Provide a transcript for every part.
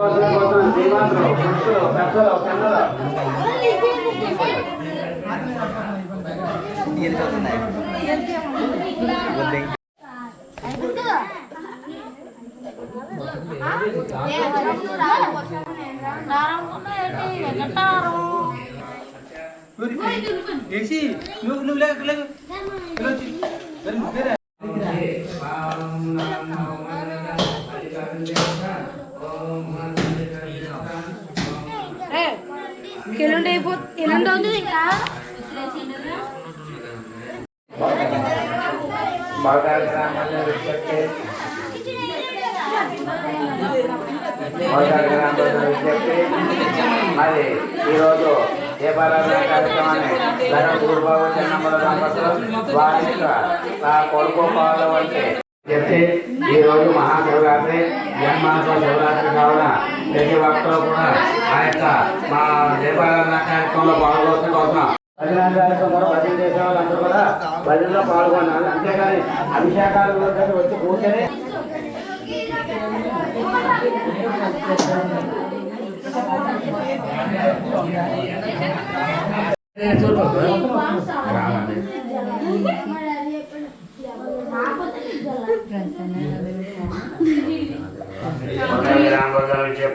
నువ్వు నువ్వు లేక లేదు ఎన్ని రోజులు ఇంకా బాగా గ్రామాల్లో రిఫ్లెక్ట్ బాగా మరి ఈరోజు దీపారాధన కార్యక్రమాన్ని ధర పూర్వభావ జన్మల వారి యొక్క కొడుకు చెప్తే ఈ రోజు మహాశివరాత్రి జన్మాతో శివరాత్రి కావున ప్రతి ఒక్కరూ కూడా ఆ యొక్క మా దీపారాధన కార్యక్రమంలో పాల్గొనడం కోసం భజన కార్యక్రమంలో భజన చేసే వాళ్ళందరూ కూడా భజనలో పాల్గొన్నారు అంతేగాని అభిషేకాలు వచ్చి కూర్చొని చూడండి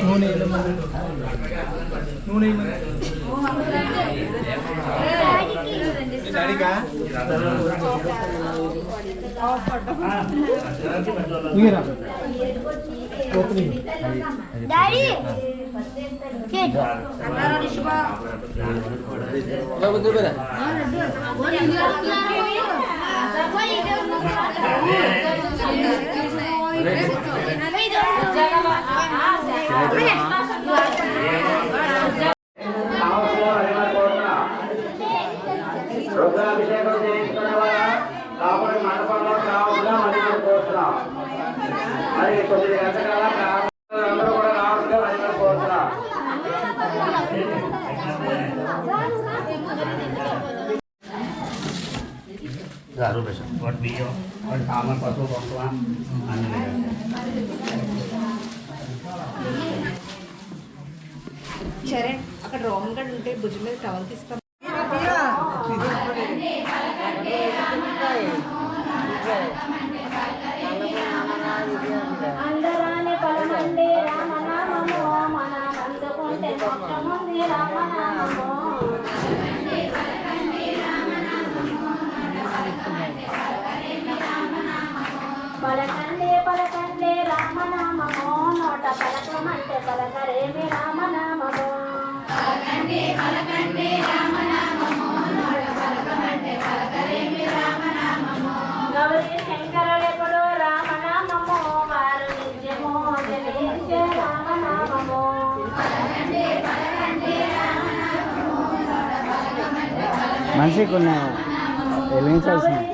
నూనె నూనె opening daddy Kau bisa kau kau మన పసుపు వస్తాను అనే చరణ డ్రాంగడ ఉంటది బుజమే తవలిస్తా దియా భలకండే రామనామము అందరానే బలహండే రామనామము మనన వంతుంతే ఒక్కమునే రామనామము వంతే బలకండే పలకండే పలకండే రామనామమో నోట పలకమంటే పలకరేమి రామనామమో పలకండే పలకండే రామనామమో నోట పలకమంటే పలకరేమి రామనామమో గౌరీ శంకరుడెప్పుడు రామనామమో వారు నిత్యమో జనించే రామనామమో పలకండే పలకండే రామనామమో నోట పలకమంటే పలకరేమి రామనామమో మనిషికి ఉన్నాయి వెలిగించాల్సింది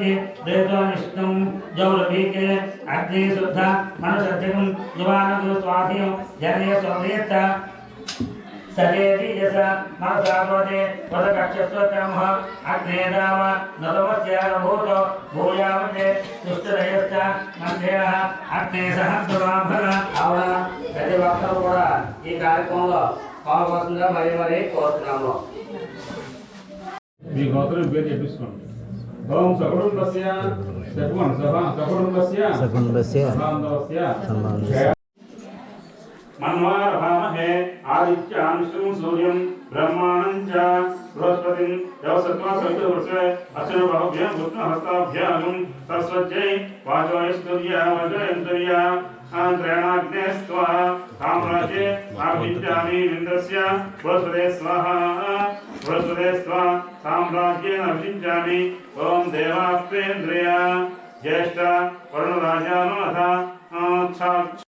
दैवते दैवनिष्ठं जौरभीके अग्ने शुद्ध मनसध्यं जुवानगु स्वाधीं जने स्वप्रियत सर्वेऽपि यस मनसापदे पदकक्षस्वतमः अग्नेदाव नतमस्याभूतो भूयावते दुष्टदयश्च मन्देरः అగ్నే సహస్రవాంభర అవునా ప్రతి ఒక్కరూ కూడా ఈ కార్యక్రమంలో పాల్గొస్తుందా మరి మరి కోరుతున్నాము మీ గోత్రం పేరు చెప్పిస్తున్నాం ओम सकुटुंबस्य सकुटुंब सकुटुंबस्य सकुटुंबस्य संबंधस्य मन्वार भामहे आदित्यां विष्णुं सूर्यं ब्रह्माणं च बृहस्पतिं यवसत्वा सवितुर्वृषे अश्विन बहुभ्यः भूत्वा हस्ताभ्यागं सरस्वत्यै वाजोयस्तुर्या वज्रयन्तुर्या अनन्तरेणाग्नेः स्वाहा ताम्राजे अभिद्यामि इन्द्रस्य वसुदे स्वाहा वसुदे स्वाहा साम्राज्येन अभिद्यामि ॐ देवास्तेन्द्रिय ज्येष्ठ वरुणराजानुरथ